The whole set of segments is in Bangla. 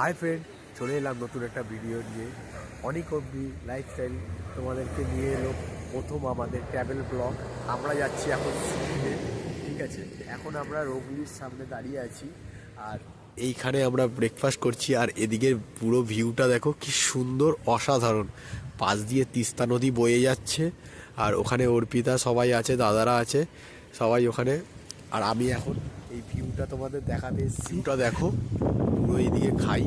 হাই ফ্রেন্ড চলে এলাম নতুন একটা ভিডিও নিয়ে। অনেক অব্দি লাইফস্টাইল তোমাদেরকে নিয়ে এলো প্রথম আমাদের ট্রাভেল ব্লগ আমরা যাচ্ছি এখন সিকিমে, ঠিক আছে? এখন আমরা রোগলির সামনে দাঁড়িয়ে আছি। আর এইখানে আমরা ব্রেকফাস্ট করছি, আর এদিকের পুরো ভিউটা দেখো, কি সুন্দর, অসাধারণ। পাশ দিয়ে তিস্তা নদী বয়ে যাচ্ছে, আর ওখানে অর্পিতা সবাই আছে, দাদারা আছে, সবাই ওখানে। আর আমি এখন এই ভিউটা তোমাদের দেখাতে ভিউটা দেখো। এইদিকে খাই।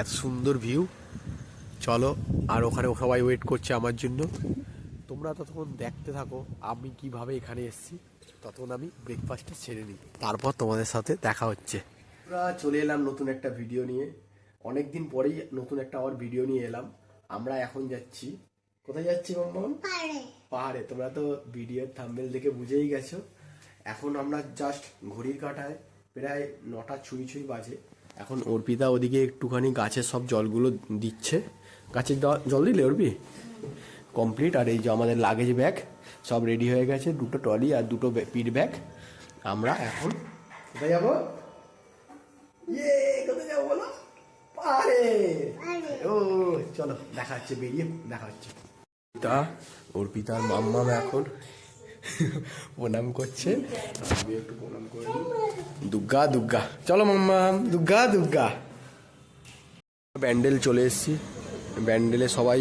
এত সুন্দর ভিউ চলো আর ওখানে সবাই ওয়েট করছে আমার জন্য। তোমরা ততক্ষণ দেখতে থাকো আমি কীভাবে এখানে এসেছি। ততক্ষণ আমি ব্রেকফাস্টটা ছেড়ে নিই। তারপর তোমাদের সাথে দেখা হচ্ছে। আমরা চলে এলাম নতুন একটা ভিডিও নিয়ে। অনেক দিন পরেই নতুন একটা আবার ভিডিও নিয়ে এলাম। আমরা এখন যাচ্ছি। কোথায় যাচ্ছি মাম্মাম পাহাড়ে। তোমরা তো ভিডিওর থাম্বেল দেখে বুঝেই গেছো। এখন আমরা জাস্ট ঘড়ির কাটায় প্রায় নটা ছুঁই ছুঁই বাজে। এখন অর্পিতা ওদিকে একটুখানি গাছের সব জলগুলো দিচ্ছে। গাছের জল দিলে অর্পি? কমপ্লিট আর এই যে আমাদের লাগেজ ব্যাগ সব রেডি হয়ে গেছে দুটো ট্রলি আর দুটো পিট ব্যাগ আমরা এখন কোথায় যাব? ইয়ে কোথায় যাব বলো? পাহাড়ে। ও চলো দেখা হচ্ছে বেরিয়ে দেখা হচ্ছে। তা অর্পিতার মাম্মাম এখন প্রণাম করছে। আমি একটু প্রণাম করে। দুর্গা দুর্গা চলো মাম্মা দুর্গা দুর্গা ব্যান্ডেল চলে এসেছি। ব্যান্ডেলে সবাই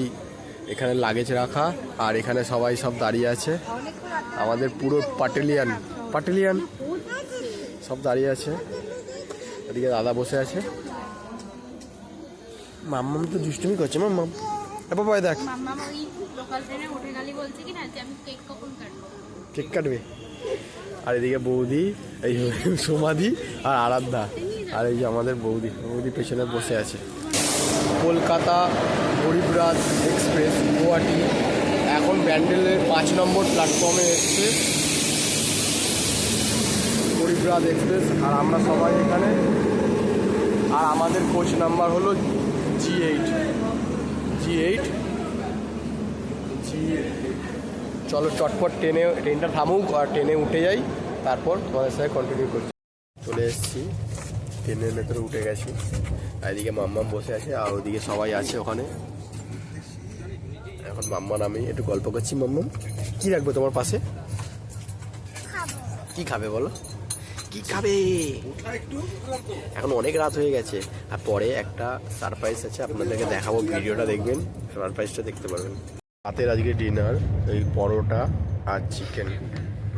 এখানে লাগেজ রাখা, আর এখানে সবাই সব দাঁড়িয়ে আছে। আমাদের পুরো পাটেলিয়ান পাটেলিয়ান সব দাঁড়িয়ে আছে। এদিকে দাদা বসে আছে। মাম্মাম তো দুষ্টুমি করছে মাম্মাম এ বাবা দেখ। মাম্মা ওই লোকাল ট্রেনে উঠে গেলি বলছে কি না যে আমি কেক কখন কাটবো? কেক কাটবে আর এদিকে বৌদি, এই সমাধি আর আরাধ্যা। আর এই যে আমাদের বৌদি বৌদি পেছনে বসে আছে। কলকাতা গরিবরাজ এক্সপ্রেস, গুয়াহাটি। এখন ব্যান্ডেলের পাঁচ নম্বর প্ল্যাটফর্মে এসছে। গরিবরাজ এক্সপ্রেস, আর আমরা সবাই এখানে। আর আমাদের কোচ নাম্বার হলো জি এইট। জি এইট? জি চলো চটপট ট্রেনে ট্রেনটা থামুক আর ট্রেনে উঠে যাই তারপর তোমাদের সাথে কন্টিনিউ করছি। চলে এসেছি ট্রেনের ভেতরে উঠে গেছি। এদিকে মাম্মাম বসে আছে আর ওদিকে সবাই আছে ওখানে। এখন মাম্মান আমি একটু গল্প করছি মাম্মাম। কি রাখবে তোমার পাশে? কি খাবে বলো? কি খাবে? এখন অনেক রাত হয়ে গেছে আর পরে একটা সারপ্রাইজ আছে আপনাদেরকে দেখাবো ভিডিওটা দেখবেন সারপ্রাইজটা দেখতে পারবেন। রাতের আজকে ডিনার এই পরোটা আর চিকেন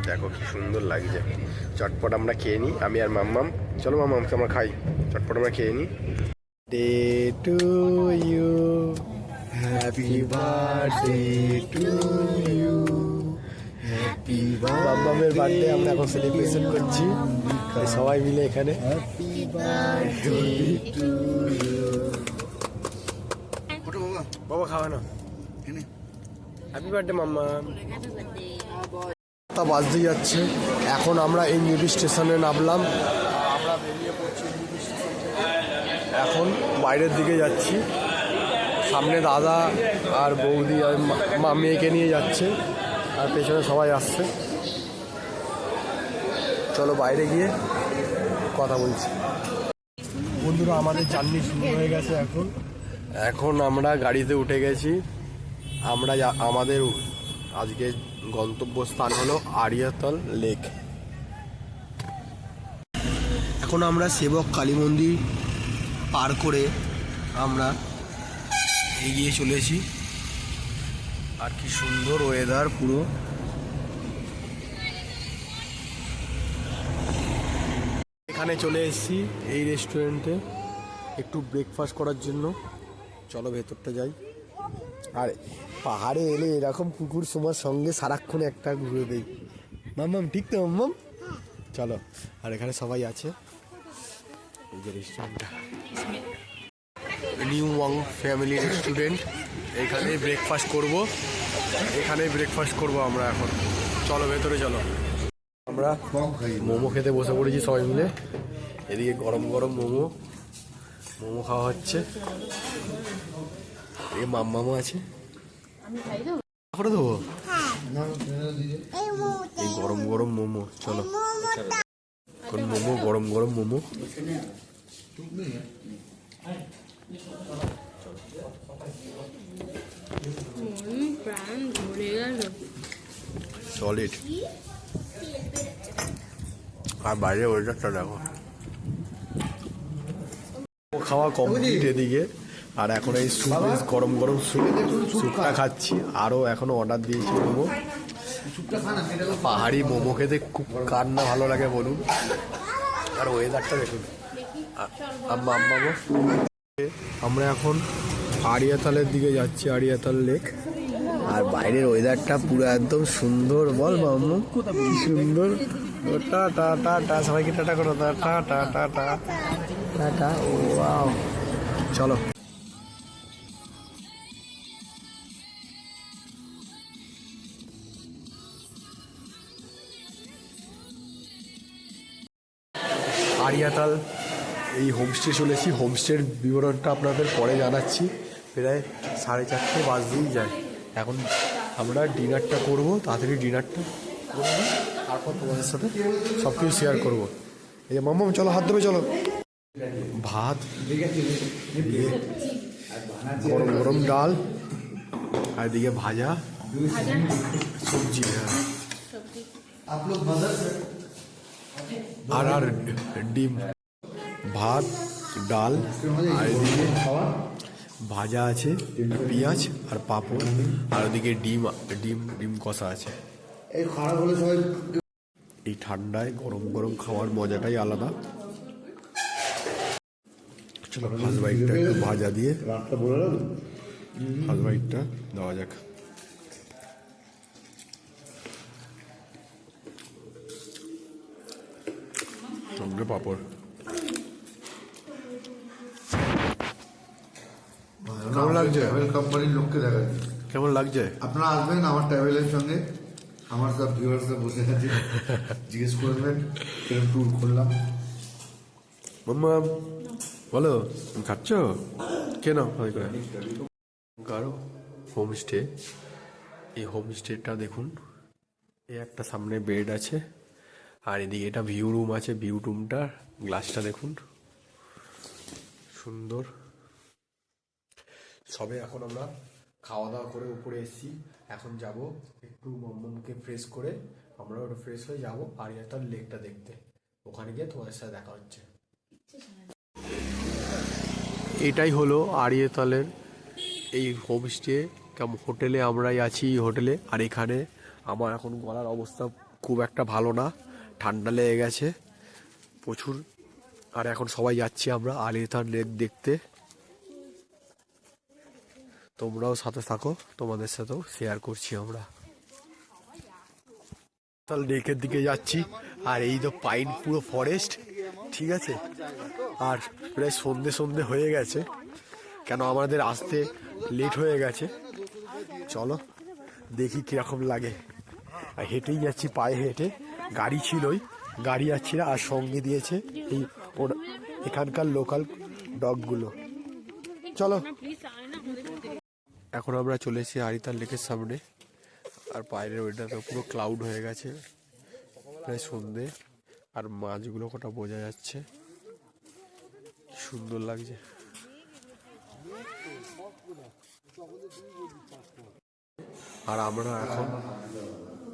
দেখো কি সুন্দর লাগছে। চটপট আমরা খেয়ে নিই আমি আর মাম্মাম। চলো মাম্মামকে আমরা খাই। চটপট আমরা খেয়ে নিই day to you happy birthday to you happy মাম্মামের birthday আমরা এখন সেলিব্রেশন করছি। সবাই মিলে এখানে। বাবা খাওয়া না হ্যাপি বার্থডে মাম্মা তা বাজতে যাচ্ছে। এখন আমরা এনজিবি স্টেশনে নামলাম। আমরা বেরিয়ে পড়ছি। এখন বাইরের দিকে যাচ্ছি। সামনে দাদা আর বৌদি আর মা মেয়েকে নিয়ে যাচ্ছে। আর পেছনে সবাই আসছে। চলো বাইরে গিয়ে কথা বলছি। বন্ধুরা, আমাদের জার্নি শুরু হয়ে গেছে এখন। এখন আমরা গাড়িতে উঠে গেছি। আমরা আমাদের আজকে গন্তব্যস্থান হলো আরিয়াতল লেক। এখন আমরা সেবক কালী মন্দির পার করে আমরা এগিয়ে চলেছি। আর কি সুন্দর ওয়েদার পুরো। এখানে চলে এসেছি এই রেস্টুরেন্টে একটু ব্রেকফাস্ট করার জন্য। চলো ভেতরটা যাই। আর পাহাড়ে এলে এরকম কুকুর সময় সঙ্গে সারাক্ষণ একটা ঘুরে দেই মাম্মাম ঠিক তো মাম্মাম চলো, আর এখানে সবাই আছে। New Wang family restaurant. এখানে ব্রেকফাস্ট করব। এখানে ব্রেকফাস্ট করব আমরা এখন। চলো, ভেতরে চলো। আমরা মোমো খেতে বসে পড়েছি সবাই মিলে। এদিকে গরম গরম মোমো। মোমো খাওয়া হচ্ছে। মাম্মামও আছে? দেবো? এই গরম গরম মোমো চলো। কোন মোমো? গরম গরম মোমো? সলিড আর বাইরে ওয়েদারটা দেখো। খাওয়া কমপ্লিট এদিকে। আর এখন এই স্যুপ গরম গরম স্যুপ স্যুপটা খাচ্ছি। আরও এখনও অর্ডার দিয়েছি মোমো পাহাড়ি মোমো খেতে খুব কার না ভালো লাগে বলুন। আর ওয়েদারটা দেখুন। আ- আম্মা আম্মা আমরা এখন আড়িয়াতালের দিকে যাচ্ছি আড়িয়াতাল লেক আর বাইরের ওয়েদারটা পুরো একদম সুন্দর। বল মাম্মু। কি সুন্দর। টা টা টা টা সবাইকে টাটা করো। টা টা টা টা টা। ও চলো। হোমস্টে চলেছি হোমস্টের বিবরণটা আপনাদের পরে জানাচ্ছি। প্রায় সাড়ে চারটে বাজতেই যায়। এখন আমরা ডিনারটা করব তাড়াতাড়ি ডিনারটা করব তারপর তোমাদের সাথে সব কিছু শেয়ার করব। এই যে মাম্মাম চলো হাত দেবে চলো। ভাত গরম গরম ডাল আর এদিকে ভাজা সবজি। আর আর ডিম। ভাত ডাল আর এদিকে ভাজা আছে পেঁয়াজ আর পাঁপড় আর ওদিকে ডিম ডিম ডিম কষা আছে। এই ঠান্ডায় গরম গরম খাওয়ার মজাটাই আলাদা। ফার্স্ট বাইকটা একটু ভাজা দিয়ে ফার্স্ট বাইকটা দেওয়া যাক। সঙ্গে পাঁপড়। কেমন লাগছে? ট্রাভেল কোম্পানির লোককে দেখাচ্ছি। কেমন লাগছে? আপনারা আসবেন আমার ট্রাভেলের সঙ্গে। আমার সব ভিউয়ার্সরা বসে আছে। জিজ্ঞেস করবেন। কীরকম ট্যুর করলাম। মাম্মা বলো খাচ্ছ? কেন করে। কারও হোমস্টে এই হোমস্টেটা দেখুন। এই একটা সামনে বেড আছে। আর এদিকে এটা ভিউ রুম আছে। ভিউ রুমটা গ্লাসটা দেখুন। সুন্দর। সবে এখন আমরা খাওয়া দাওয়া করে উপরে এসেছি। এখন যাব একটু মম্মমকে ফ্রেশ করে। আমরা ওটা ফ্রেশ হয়ে যাব আর তার লেকটা দেখতে। ওখানে গিয়ে তোমাদের সাথে দেখা হচ্ছে। এটাই হলো আড়িয়েতলের এই হোমস্টে কেমন হোটেলে আমরাই আছি হোটেলে। আর এখানে আমার এখন গলার অবস্থা খুব একটা ভালো না। ঠান্ডা লেগে গেছে। প্রচুর। আর এখন সবাই যাচ্ছি আমরা আলিয়েতার লেক দেখতে। তোমরাও সাথে থাকো, তোমাদের সাথেও শেয়ার করছি আমরা। তাল লেকের দিকে যাচ্ছি, আর এই তো পাইন পুরো ফরেস্ট ঠিক আছে? আর প্রায় সন্ধে সন্ধে হয়ে গেছে। কেন আমাদের আসতে লেট হয়ে গেছে? চলো, দেখি কীরকম লাগে। আর হেঁটেই যাচ্ছি, পায়ে হেঁটে। গাড়ি ছিলই, গাড়ি যাচ্ছি না, আর সঙ্গে দিয়েছে এই এখানকার লোকাল ডগগুলো চলো। এখন আমরা চলে এসেছি আরিতার লেকের সামনে। আর বাইরের ওইটাতে পুরো ক্লাউড হয়ে গেছে। প্রায় সন্ধে। আর মাছগুলো কটা বোঝা যাচ্ছে। সুন্দর লাগছে। আর আমরা এখন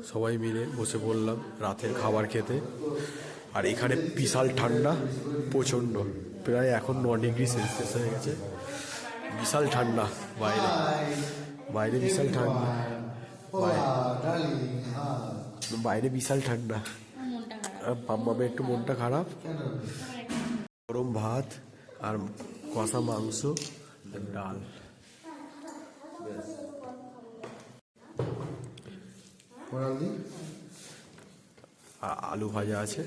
সবাই মিলে বসে পড়লাম রাতের খাবার খেতে। আর এখানে বিশাল ঠান্ডা, প্রচণ্ড। প্রায় এখন ন ডিগ্রি সেলসিয়াস হয়ে গেছে। বিশাল ঠান্ডা বাইরে। বাইরে বিশাল ঠান্ডা। বাইরে- বিশাল ঠান্ডা। আর একটু মনটা খারাপ। গরম ভাত আর কষা মাংস ডাল। আর আলু ভাজা আছে।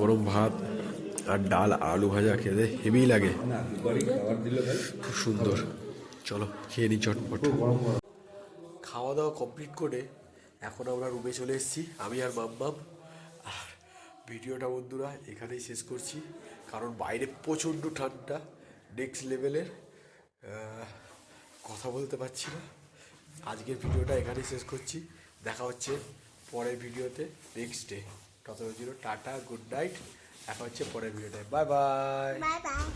গরম ভাত আর ডাল, আলু ভাজা খেতে হেভি লাগে। খুব সুন্দর। চলো, খেয়ে নি চটপট। খাওয়া দাওয়া কমপ্লিট করে এখন আমরা রুমে চলে এসেছি, আমি আর মাম্মাম আর ভিডিওটা বন্ধুরা এখানেই শেষ করছি, কারণ বাইরে প্রচণ্ড ঠান্ডা নেক্সট লেভেলের কথা বলতে পারছি না। আজকের ভিডিওটা এখানেই শেষ করছি, দেখা হচ্ছে পরের ভিডিওতে নেক্সট ডে সতেরো জিরো? Tata good night. এখন হচ্ছে পরের ভিডিওটায় বাই বাই বাই